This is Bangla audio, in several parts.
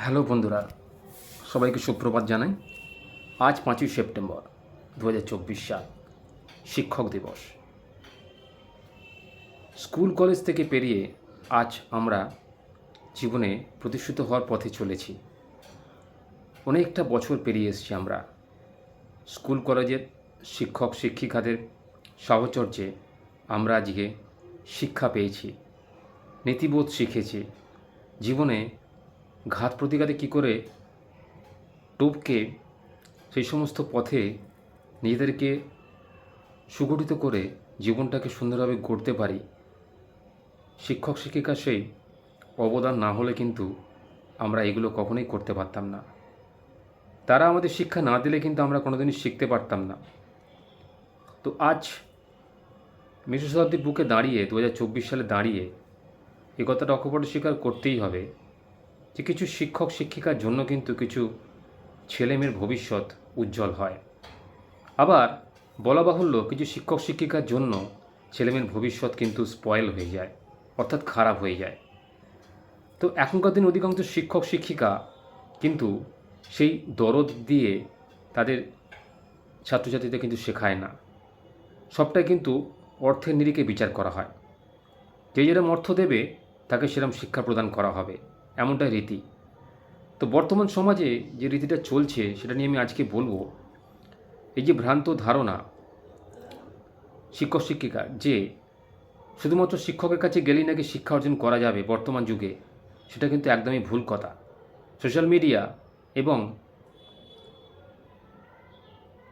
হ্যালো বন্ধুরা, সবাইকে সুপ্রভাত জানাই। আজ পাঁচই সেপ্টেম্বর দু হাজার চব্বিশ সাল, শিক্ষক দিবস। স্কুল কলেজ থেকে পেরিয়ে আজ আমরা জীবনে প্রতিষ্ঠিত হওয়ার পথে চলেছি। অনেকটা বছর পেরিয়ে এসেছি আমরা। স্কুল কলেজের শিক্ষক, শিক্ষিকাদের সাহচর্যে আমরা আজকে শিক্ষা পেয়েছি, নীতিবোধ শিখেছি। জীবনে ঘাত প্রতিঘাতে কী করে টুপকে সেই সমস্ত পথে নিজেদেরকে সুগঠিত করে জীবনটাকে সুন্দরভাবে গড়তে পারি? শিক্ষক, শিক্ষিকা সেই অবদান না হলে কিন্তু আমরা এগুলো কখনোই করতে পারতাম না। তারা আমাদের শিক্ষা না দিলে কিন্তু আমরা কোনোদিনই শিখতে পারতাম না। তো আজ বিংশ শতাব্দীর বুকে দাঁড়িয়ে দু হাজার চব্বিশ সালে দাঁড়িয়ে এ কথাটা অকপটে স্বীকার করতেই হবে। যে কিছু শিক্ষক শিক্ষিকার জন্য কিন্তু কিছু ছেলেমেয়ের ভবিষ্যৎ উজ্জ্বল হয়। আবার বলা বাহুল্য কিছু শিক্ষক শিক্ষিকার জন্য ছেলেমেয়ের ভবিষ্যৎ কিন্তু স্পয়েল হয়ে যায়, অর্থাৎ খারাপ হয়ে যায়। তো এখনকার দিন অধিকাংশ শিক্ষক শিক্ষিকা কিন্তু সেই দরদ দিয়ে তাদের ছাত্রছাত্রীদের কিন্তু শেখায় না। সবটাই কিন্তু অর্থের নিরিখে বিচার করা হয়। যে যেরকম অর্থ দেবে, তাকে সেরকম শিক্ষা প্রদান করা হবে। এমনটাই রীতি। তো বর্তমান সমাজে যে রীতিটা চলছে সেটা নিয়ে আমি আজকে বলব, এই যে ভ্রান্ত ধারণা শিক্ষক শিক্ষিকা, যে শুধুমাত্র শিক্ষকের কাছে গেলেই নাকি শিক্ষা অর্জন করা যাবে বর্তমান যুগে, সেটা কিন্তু একদমই ভুল কথা। সোশ্যাল মিডিয়া এবং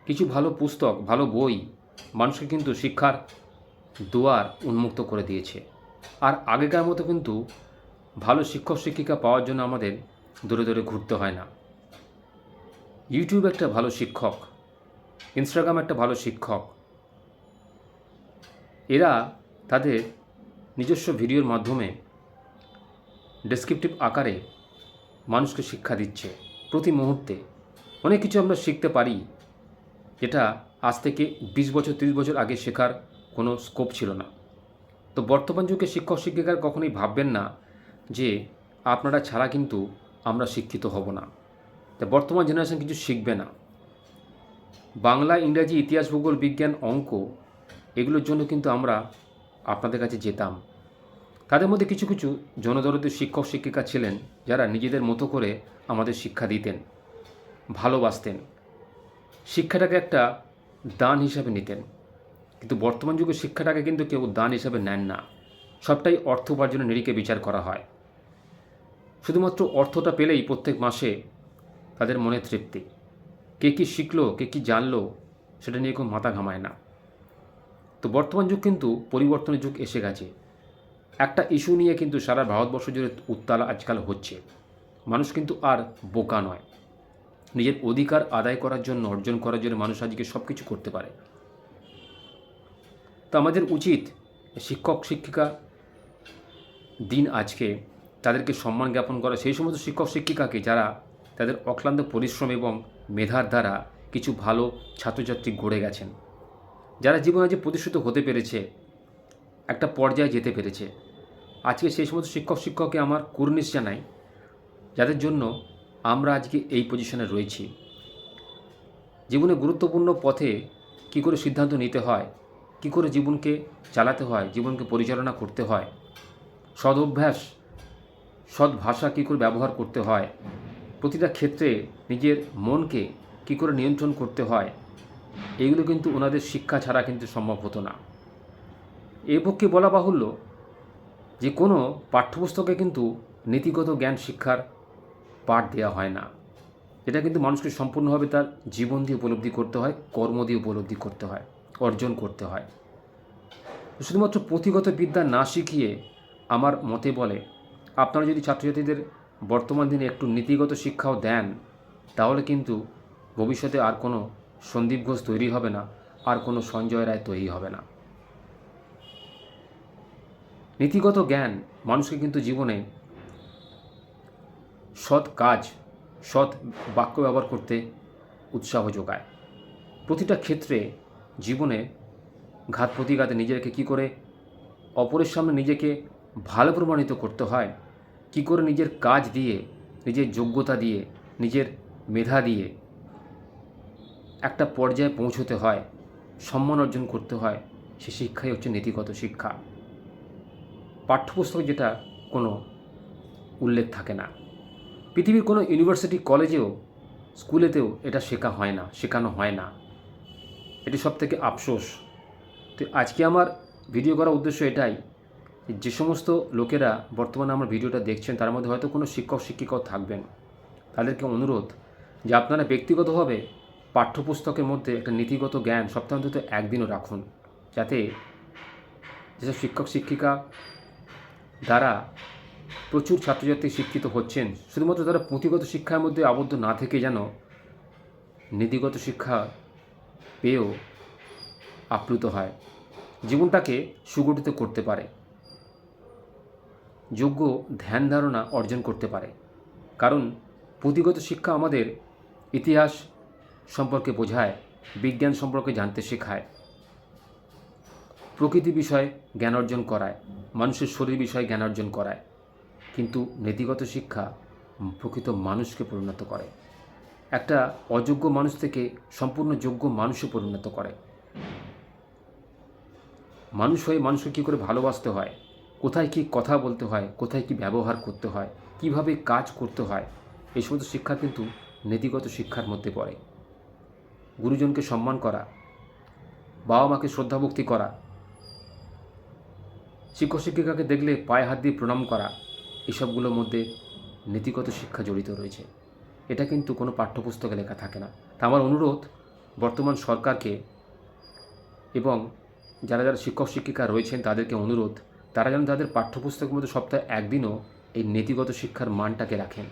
কিছু ভালো পুস্তক, ভালো বই মানুষকে কিন্তু শিক্ষার দুয়ার উন্মুক্ত করে দিয়েছে। আর আগেকার মতো কিন্তু ভালো শিক্ষক শিক্ষিকা পাওয়ার জন্য আমাদের দূরে দূরে ঘুরতে হয় না। ইউটিউব একটা ভালো শিক্ষক ইনস্টাগ্রাম একটা ভালো শিক্ষক। এরা তাদের নিজস্ব ভিডিওর মাধ্যমে ডেসক্রিপটিভ আকারে মানুষকে শিক্ষা দিচ্ছে। প্রতি মুহূর্তে অনেক কিছু আমরা শিখতে পারি, যেটা আজ থেকে বিশ বছর, তিরিশ বছর আগে শেখার কোনো স্কোপ ছিল না। তো বর্তমান যুগে শিক্ষক শিক্ষিকার কখনোই ভাববেন না যে আপনারা ছাড়া কিন্তু আমরা শিক্ষিত হব না। তা বর্তমান জেনারেশন কিছু শিখবে না। বাংলা, ইংরাজি, ইতিহাস, ভূগোল, বিজ্ঞান, অঙ্ক এগুলোর জন্য কিন্তু আমরা আপনাদের কাছে যেতাম। তাদের মধ্যে কিছু কিছু জনদরদের শিক্ষক, শিক্ষিকা ছিলেন যারা নিজেদের মতো করে আমাদের শিক্ষা দিতেন, ভালোবাসতেন, শিক্ষাটাকে একটা দান হিসাবে নিতেন। কিন্তু বর্তমান যুগে শিক্ষাটাকে কিন্তু কেউ দান হিসাবে নেন না। সবটাই অর্থ উপার্জনের নিরিখে বিচার করা হয়। শুধুমাত্র অর্থটা পেলেই প্রত্যেক মাসে তাদের মনে তৃপ্তি। কে কী শিখলো, কে কী জানলো, সেটা নিয়ে কেউ মাথা ঘামায় না। তো বর্তমান যুগ কিন্তু পরিবর্তনের যুগ এসে গেছে। একটা ইস্যু নিয়ে কিন্তু সারা ভারতবর্ষ জুড়ে উত্তাল আজকাল হচ্ছে। মানুষ কিন্তু আর বোকা নয়। নিজের অধিকার আদায় করার জন্য, অর্জন করার জন্য মানুষ আজকে সব কিছু করতে পারে। তো আমাদের উচিত শিক্ষক, শিক্ষিকা দিন আজকে তাদেরকে সম্মান জ্ঞাপন করা, সেই সমস্ত শিক্ষক, শিক্ষিকাকে যারা তাদের অক্লান্ত পরিশ্রম এবং মেধার দ্বারা কিছু ভালো ছাত্রছাত্রী গড়ে গেছেন। যারা জীবনে যে প্রতিষ্ঠিত হতে পেরেছে, একটা পর্যায়ে যেতে পেরেছে। আজকে সেই সমস্ত শিক্ষক, শিক্ষককে আমার কুর্নিশ জানাই, যাদের জন্য আমরা আজকে এই পজিশনে রয়েছি। জীবনে গুরুত্বপূর্ণ পথে কী করে সিদ্ধান্ত নিতে হয়, কী করে জীবনকে চালাতে হয়, জীবনকে পরিচালনা করতে হয়, সদ অভ্যাস সৎ ভাষা কী করে ব্যবহার করতে হয়? প্রতিটা ক্ষেত্রে নিজের মনকে কী করে নিয়ন্ত্রণ করতে হয়? এগুলো কিন্তু ওনাদের শিক্ষা ছাড়া কিন্তু সম্ভব হতো না। এ পক্ষে বলা বাহুল্য যে কোনো পাঠ্যপুস্তকে কিন্তু নীতিগত জ্ঞান শিক্ষার পাঠ দেওয়া হয় না। এটা কিন্তু মানুষকে সম্পূর্ণভাবে তার জীবন দিয়ে উপলব্ধি করতে হয়, কর্ম দিয়ে উপলব্ধি করতে হয়, অর্জন করতে হয়। শুধুমাত্র পুঁথিগত বিদ্যা না শিখিয়ে আমার মতে বলে আপনারা যদি ছাত্রছাত্রীদের বর্তমান দিনে একটু নীতিগত শিক্ষাও দেন, তাহলে কিন্তু ভবিষ্যতে আর কোনো সন্দীপ ঘোষ তৈরি হবে না, আর কোনো সঞ্জয় রায় তৈরি হবে না। নীতিগত জ্ঞান মানুষকে কিন্তু জীবনে সৎ কাজ, সৎ বাক্য ব্যবহার করতে উৎসাহ যোগায়। প্রতিটা ক্ষেত্রে জীবনে ঘাত প্রতিঘাতে নিজেকে কী করে অপরের সামনে নিজেকে ভালো প্রমাণিত করতে হয় কী করে নিজের কাজ দিয়ে, নিজের যোগ্যতা দিয়ে, নিজের মেধা দিয়ে একটা পর্যায়ে পৌঁছতে হয়, সম্মান অর্জন করতে হয়, সে শিক্ষাই হচ্ছে নীতিগত শিক্ষা। পাঠ্যপুস্তক যেটা কোনো উল্লেখ থাকে না। পৃথিবীর কোনো ইউনিভার্সিটি কলেজেও, স্কুলেতেও এটা শেখা হয় না, শেখানো হয় না। এটি সব থেকে আফসোস। তো আজকে আমার ভিডিও করার উদ্দেশ্য এটাই যে সমস্ত লোকেরা বর্তমানে আমার ভিডিওটা দেখছেন, তার মধ্যে হয়তো কোনো শিক্ষক, শিক্ষিকাও থাকবেন। তাদেরকে অনুরোধ যে আপনারা ব্যক্তিগতভাবে পাঠ্যপুস্তকের মধ্যে একটা নীতিগত জ্ঞান সপ্তাহে অন্তত একদিনও রাখুন, যাতে যেসব শিক্ষক, শিক্ষিকা দ্বারা প্রচুর ছাত্রছাত্রী শিক্ষিত হচ্ছেন, শুধুমাত্র তারা পুঁথিগত শিক্ষার মধ্যে আবদ্ধ না থেকে যেন নীতিগত শিক্ষা পেয়েও আপ্লুত হয়। জীবনটাকে সুগঠিত করতে পারে। যোগ্য ধ্যান ধারণা অর্জন করতে পারে। কারণ পুঁথিগত শিক্ষা আমাদের ইতিহাস সম্পর্কে বোঝায়, বিজ্ঞান সম্পর্কে জানতে শেখায়, প্রকৃতি বিষয়ে জ্ঞান অর্জন করায়, মানুষের শরীর বিষয়ে জ্ঞান অর্জন করায়, কিন্তু নীতিগত শিক্ষা প্রকৃত মানুষকে পরিণত করে। একটা অযোগ্য মানুষ থেকে সম্পূর্ণ যোগ্য মানুষে পরিণত করে। মানুষ হয়ে মানুষকে কী করে ভালোবাসতে হয়? কোথায় কী কথা বলতে হয়, কোথায় কী ব্যবহার করতে হয়, কীভাবে কাজ করতে হয়, এই সমস্ত শিক্ষা কিন্তু নীতিগত শিক্ষার মধ্যে পড়ে। গুরুজনকে সম্মান করা বাবা মাকে শ্রদ্ধাভক্তি করা শিক্ষক শিক্ষিকাকে দেখলে পায়ে হাত দিয়ে প্রণাম করা, এসবগুলোর মধ্যে নীতিগত শিক্ষা জড়িত রয়েছে। এটা কিন্তু কোনো পাঠ্যপুস্তকে লেখা থাকে না। তা আমার অনুরোধ, বর্তমান সরকারকে এবং যারা যারা শিক্ষক শিক্ষিকা রয়েছেন তাদেরকে অনুরোধ তারা যেন তাদের পাঠ্যপুস্তকের মধ্যে সপ্তাহে একদিনও এই নীতিগত শিক্ষার মানটাকে রাখেন।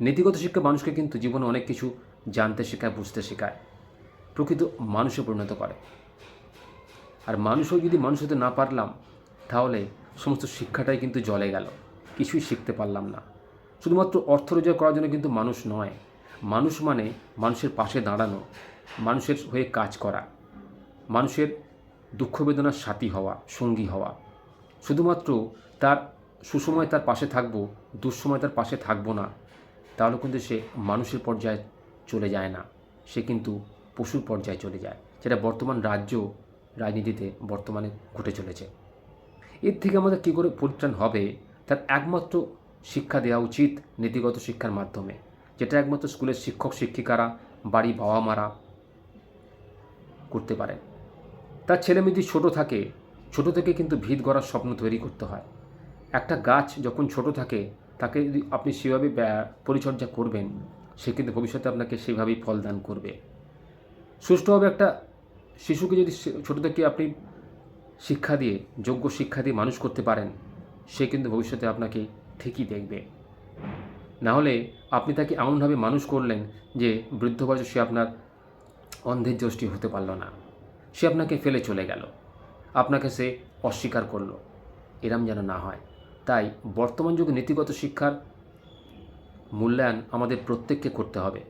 নীতিগত শিক্ষা মানুষকে কিন্তু জীবনে অনেক কিছু জানতে শেখায়, বুঝতে শেখায়। প্রকৃত মানুষে পরিণত করে। আর মানুষও যদি মানুষ হতে না পারলাম, তাহলে সমস্ত শিক্ষাটাই কিন্তু জলে গেল। কিছুই শিখতে পারলাম না। শুধুমাত্র অর্থ রোজগার করার জন্য কিন্তু মানুষ নয়। মানুষ মানে মানুষের পাশে দাঁড়ানো, মানুষের হয়ে কাজ করা, মানুষের দুঃখ বেদনার সাথী হওয়া, সঙ্গী হওয়া। শুধুমাত্র তার সুসময় তার পাশে থাকব, দুঃসময় তার পাশে থাকব না, তাহলে কিন্তু সে মানুষের পর্যায়ে চলে যায় না। সে কিন্তু পশুর পর্যায়ে চলে যায়, যেটা বর্তমান রাজ্য রাজনীতিতে বর্তমানে ঘটে চলেছে। এর থেকে আমাদের কী করে পরিত্রাণ হবে? তার একমাত্র শিক্ষা দেওয়া উচিত নীতিগত শিক্ষার মাধ্যমে, যেটা একমাত্র স্কুলের শিক্ষক শিক্ষিকারা বাড়ি বাবা মারা করতে পারেন। তার ছেলে যদি ছোটো থাকে ছোটো থেকে কিন্তু ভিত গড়ার স্বপ্ন তৈরি করতে হয়। একটা গাছ যখন ছোট থাকে, তাকে যদি আপনি সেভাবে পরিচর্যা করবেন, সে কিন্তু ভবিষ্যতে আপনাকে সেভাবেই ফল দান করবে। সুষ্ঠুভাবে একটা শিশুকে যদি ছোটো থেকে আপনি শিক্ষা দিয়ে, যোগ্য শিক্ষা দিয়ে মানুষ করতে পারেন, সে কিন্তু ভবিষ্যতে আপনাকে ঠিকই দেখবে। না হলে আপনি তাকে এমনভাবে মানুষ করলেন যে, বৃদ্ধ বয়সে সে আপনার অন্ধের যষ্টি হতে পারল না। সে আপনাকে ফেলে চলে গেল। আপনাকে সে অস্বীকার করল। এরম যেন না হয়। তাই বর্তমান যুগে নীতিগত শিক্ষার মূল্যায়ন আমাদের প্রত্যেককে করতে হবে।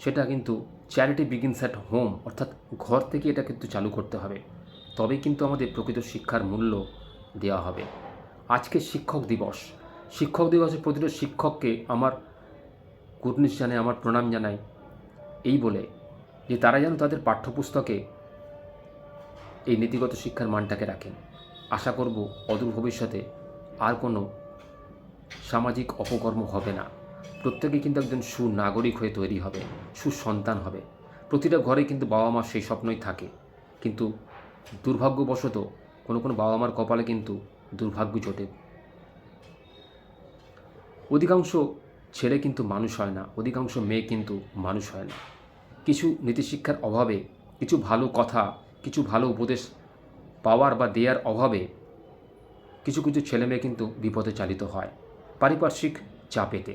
সেটা কিন্তু চ্যারিটি বিগিনস অ্যাট হোম অর্থাৎ ঘর থেকে এটা কিন্তু চালু করতে হবে। তবেই কিন্তু আমাদের প্রকৃত শিক্ষার মূল্য দেওয়া হবে। আজকে শিক্ষক দিবস। শিক্ষক দিবসে প্রতিটা শিক্ষককে আমার কুর্নিশ জানাই, আমার প্রণাম জানাই। এই বলে যে তারা যেন তাদের পাঠ্যপুস্তকে এই নীতিগত শিক্ষার মানটাকে রাখেন। আশা করব অদূর ভবিষ্যতে আর কোনো সামাজিক অপকর্ম হবে না। প্রত্যেকে কিন্তু একজন সুনাগরিক হয়ে তৈরি হবে, সুসন্তান হবে। প্রতিটা ঘরে কিন্তু বাবা মা সেই স্বপ্নই থাকে। কিন্তু দুর্ভাগ্যবশত কোনো কোনো বাবা মার কপালে কিন্তু দুর্ভাগ্য জোটে। অধিকাংশ ছেলে কিন্তু মানুষ হয় না, অধিকাংশ মেয়ে কিন্তু মানুষ হয় না। কিছু নীতিশিক্ষার অভাবে কিছু ভালো কথা কিছু ভালো উপদেশ পাওয়ার বা দেওয়ার অভাবে কিছু কিছু ছেলে মেয়ে কিন্তু বিপদে চালিত হয়। পারিপার্শ্বিক চাপেতে।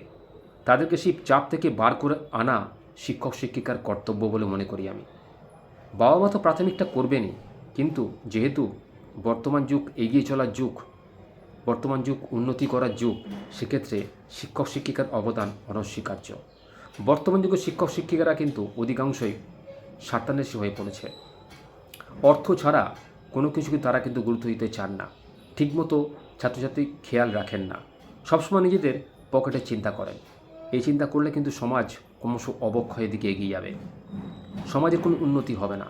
তাদেরকে সেই চাপ থেকে বার করে আনা শিক্ষক, শিক্ষিকার কর্তব্য বলে মনে করি আমি। বাবা মা তো প্রাথমিকটা করবেনই, কিন্তু যেহেতু বর্তমান যুগ, এগিয়ে চলার যুগ, বর্তমান যুগ, উন্নতি করার যুগ, সেক্ষেত্রে শিক্ষক, শিক্ষিকার অবদান অনস্বীকার্য। বর্তমান যুগে শিক্ষক, শিক্ষিকারা কিন্তু অধিকাংশই স্বার্থান্বেষী হয়ে পড়েছে। অর্থ ছাড়া কোনো কিছুকে তারা কিন্তু গুরুত্ব দিতে চান না। ঠিকমতো ছাত্রছাত্রী খেয়াল রাখেন না। সবসময় নিজেদের পকেটের চিন্তা করেন। এই চিন্তা করলে কিন্তু সমাজ ক্রমশ অবক্ষয়ের দিকে এগিয়ে যাবে। সমাজের কোনো উন্নতি হবে না।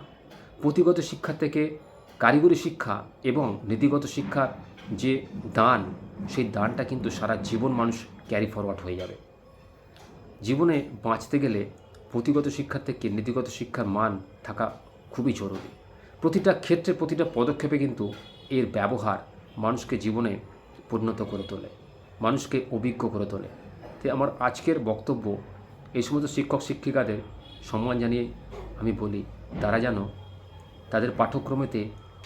পুঁথিগত শিক্ষা থেকে কারিগরি শিক্ষা এবং নীতিগত শিক্ষার যে দান, সেই দানটা কিন্তু সারা জীবন মানুষ ক্যারি ফরওয়ার্ড হয়ে যাবে। জীবনে বাঁচতে গেলে পুঁথিগত শিক্ষার থেকে নীতিগত শিক্ষার মান থাকা খুবই জরুরি। প্রতিটা ক্ষেত্রে প্রতিটা পদক্ষেপে কিন্তু এর ব্যবহার মানুষকে জীবনে পরিণত করে তোলে, মানুষকে অভিজ্ঞ করে তোলে। তাই আমার আজকের বক্তব্য এই সমস্ত শিক্ষক শিক্ষিকাদের সম্মান জানিয়ে আমি বলি, তারা যেন তাদের পাঠ্যক্রমেতে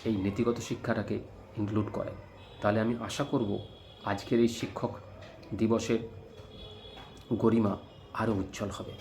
এই নীতিগত শিক্ষাটাকে ইনক্লুড করে তাহলে আমি আশা করব আজকের এই শিক্ষক দিবসের গরিমা আরও উজ্জ্বল হবে।